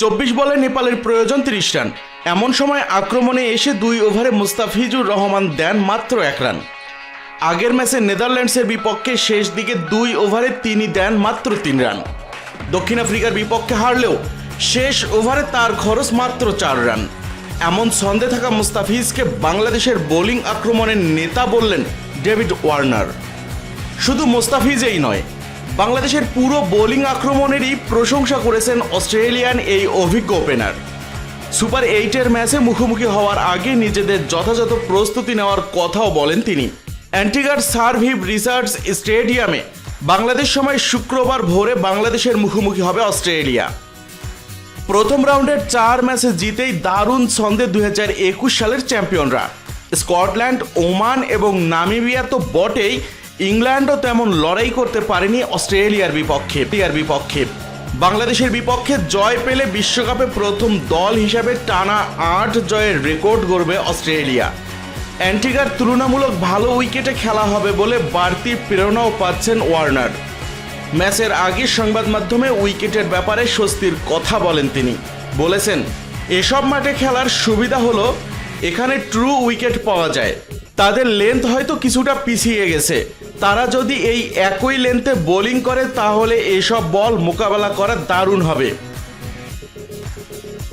চব্বিশ বলে নেপালের প্রয়োজন তিরিশ রান। এমন সময় আক্রমণে এসে দুই ওভারে মুস্তাফিজুর রহমান দেন মাত্র এক রান। আগের ম্যাচে নেদারল্যান্ডসের বিপক্ষে শেষ দিকে দুই ওভারে তিনি দেন মাত্র তিন রান। দক্ষিণ আফ্রিকার বিপক্ষে হারলেও শেষ ওভারে তার খরচ মাত্র চার রান। এমন ছন্দে থাকা মুস্তাফিজকে বাংলাদেশের বোলিং আক্রমণের নেতা বললেন ডেভিড ওয়ার্নার। শুধু মোস্তাফিজেই নয় বাংলাদেশের পুরো বোলিং আক্রমণেরই প্রশংসা করেছেন অস্ট্রেলিয়ান এই অভিজ্ঞ ওপেনার সুপার এইটের ম্যাচে মুখোমুখি হওয়ার আগে নিজেদের যথাযথ প্রস্তুতি নেওয়ার কথাও বলেন তিনি। অ্যান্টিগার সার্ভিভ রিসার্চ স্টেডিয়ামে বাংলাদেশ সময় শুক্রবার ভোরে বাংলাদেশের মুখোমুখি হবে অস্ট্রেলিয়া। প্রথম রাউন্ডের চার ম্যাচে জিতেই দারুণ ছন্দে দুই হাজার একুশ সালের চ্যাম্পিয়নরা। স্কটল্যান্ড ওমান এবং নামিবিয়া তো বটেই ইংল্যান্ডও তেমন লড়াই করতে পারেনি অস্ট্রেলিয়ার বিপক্ষে ইয়ার বিপক্ষে। বাংলাদেশের বিপক্ষে জয় পেলে বিশ্বকাপে প্রথম দল হিসাবে টানা আট জয়ের রেকর্ড গড়বে অস্ট্রেলিয়া। অ্যান্টিগার তুলনামূলক ভালো উইকেটে খেলা হবে বলে বাড়তি প্রেরণাও পাচ্ছেন ওয়ার্নার। ম্যাচের আগে সংবাদ মাধ্যমে উইকেটের ব্যাপারে স্বস্তির কথা বলেন তিনি। বলেছেন, এসব মাঠে খেলার সুবিধা হলো এখানে ট্রু উইকেট পাওয়া যায়। তাদের লেন্থ হয়তো কিছুটা পিছিয়ে গেছে। তারা যদি এই একই লেন্থে বোলিং করে, তাহলে এসব বল মোকাবেলা করা দারুণ হবে।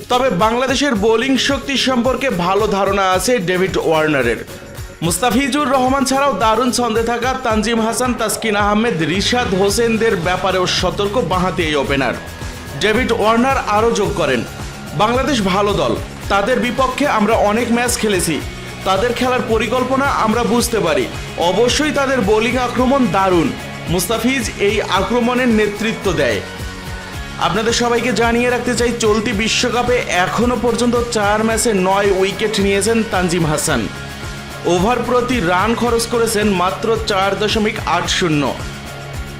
তবে বাংলাদেশের বোলিং শক্তি সম্পর্কে ভালো ধারণা আছে ডেভিড ওয়ার্নারের। মুস্তাফিজুর রহমান ছাড়াও দারুণ ছন্দে থাকা তানজিম হাসান, তাসকিন আহমেদ, রিশাদ হোসেনদের ব্যাপারেও সতর্ক বাঁহাতে এই ওপেনার ডেভিড ওয়ার্নার আরও যোগ করেন। বাংলাদেশ ভালো দল। তাদের বিপক্ষে আমরা অনেক ম্যাচ খেলেছি। তাদের খেলার পরিকল্পনা আমরা বুঝতে পারি। অবশ্যই তাদের বোলিং আক্রমণ দারুণ। মুস্তাফিজ এই আক্রমণের নেতৃত্ব দেয়। আপনাদের সবাইকে জানিয়ে রাখতে চাই, চলতি বিশ্বকাপে এখনও পর্যন্ত চার ম্যাচে নয় উইকেট নিয়েছেন তানজিম হাসান। ওভার প্রতি রান খরচ করেছেন মাত্র চার দশমিক আট শূন্য।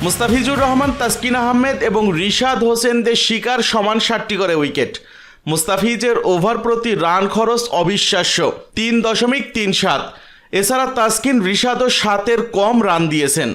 মুস্তাফিজুর রহমান, তাসকিন আহমেদ এবং রিশাদ হোসেনদের শিকার সমান ষাটটি করে উইকেট। মুস্তাফিজের ওভার প্রতি রান খরচ অবিশ্বাস্য, তিন দশমিক তিন সাত। এছাড়া তাসকিন রিশাদও সাতের কম রান দিয়েছেন।